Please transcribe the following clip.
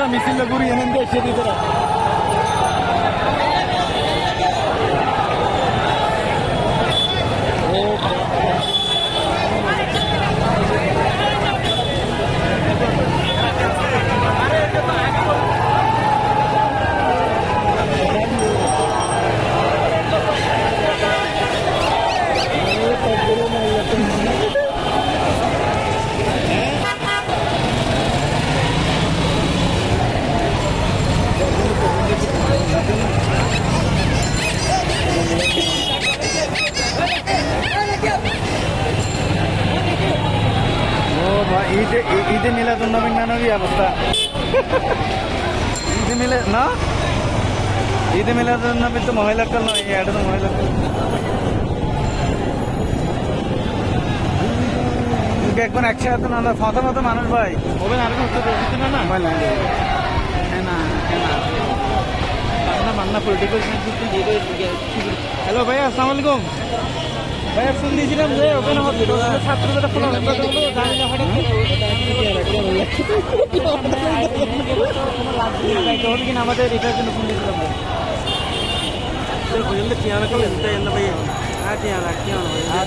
আচ্ছা, মিছিল ঘুরিয়ে এনে দিয়ে সেদিকে ঈদে ঈদে মিলাদুল নবীন নানবী অবস্থা। ঈদে মিলে না? ঈদে মিলাদুল নবী তো মহিলা কাল নয় এটা তো মহিলা কাল। দেখবেন একসাথে না ফাঁতা ফাঁতা মানুষ ভাই। হবে না আরেকজন উত্তর না না? মোবাইল নাই না। মান্না হ্যালো ভাইয়া আসসালামু আলাইকুম। ভাইয়া ফোন দিয়েছিলাম যে ওখানে আমার ছাত্রদের ফোন জানি না হঠাৎ তখন কিনা আমাদের এটার জন্য ফোন দিয়েছিলাম চেয়ার করলে চেয়ার করলে ভাই হ্যাঁ চেয়ার চেয়ার